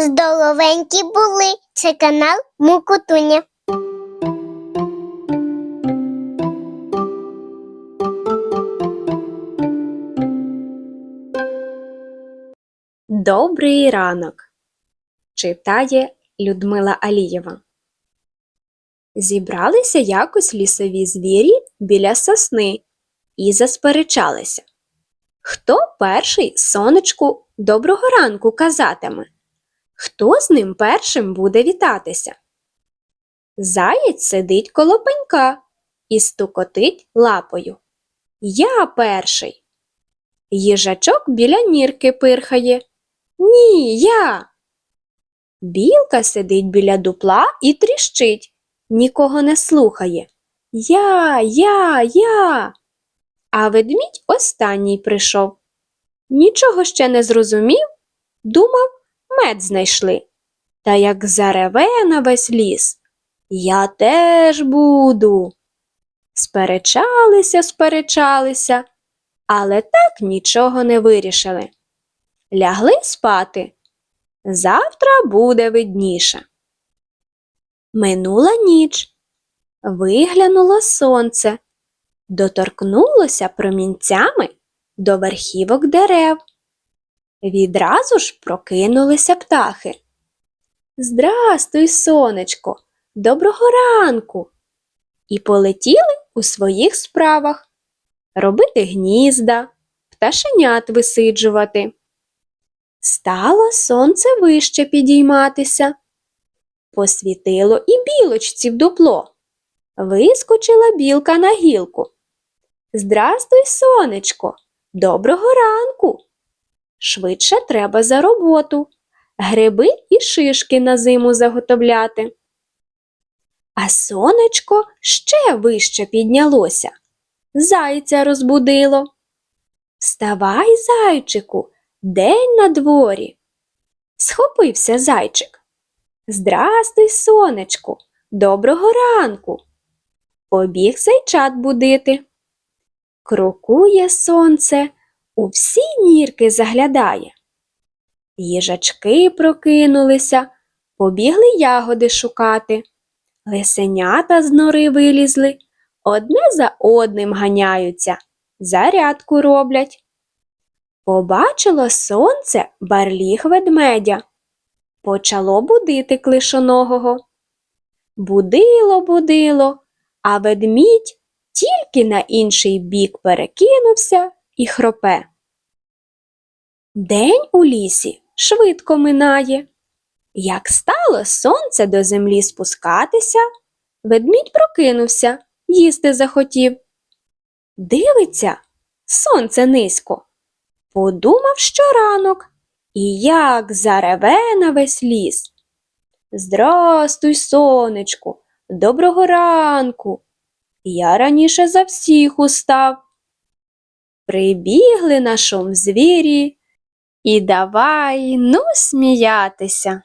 Здоровенькі були. Це канал Мукутуня. Добрий ранок. Читає Людмила Алієва. Зібралися якось лісові звірі біля сосни і засперечалися. Хто перший сонечку доброго ранку казатиме? Хто з ним першим буде вітатися? Заєць сидить коло пенька і стукотить лапою. Я перший. Їжачок біля нірки пирхає. Ні, я. Білка сидить біля дупла і тріщить, нікого не слухає. Я, я, я. А ведмідь останній прийшов. Нічого ще не зрозумів, думав, мед знайшли. Та як зареве на весь ліс, я теж буду. Сперечалися, сперечалися, але так нічого не вирішили. Лягли спати. Завтра буде видніше. Минула ніч. Виглянуло сонце, доторкнулося промінцями до верхівок дерев. Відразу ж прокинулися птахи. Здрастуй, сонечко, доброго ранку. І полетіли у своїх справах робити гнізда, пташенят висиджувати. Стало сонце вище підійматися. Посвітило і білочці в дупло. Вискочила білка на гілку. Здрастуй, сонечко, доброго ранку. Швидше треба за роботу. Гриби і шишки на зиму заготовляти. А сонечко ще вище піднялося. Зайця розбудило. Вставай, зайчику, День на дворі. Схопився зайчик. Здрастуй, сонечку, доброго ранку. Побіг зайчат будити. Крокує сонце, у всі нірки заглядає. Їжачки прокинулися, побігли ягоди шукати. Лисенята з нори вилізли, одне за одним ганяються, зарядку роблять. Побачило сонце барліг ведмедя. Почало будити клишоногого. Будило, будило, а ведмідь тільки на інший бік перекинувся і хропе. День у лісі швидко минає. Як стало сонце до землі спускатися, ведмідь прокинувся, їсти захотів. Дивиться, сонце низько. Подумав, що ранок, і як зареве на весь ліс. Здрастуй, сонечку, доброго ранку. Я раніше за всіх устав. Прибігли на шум звірі і давай ну сміятися.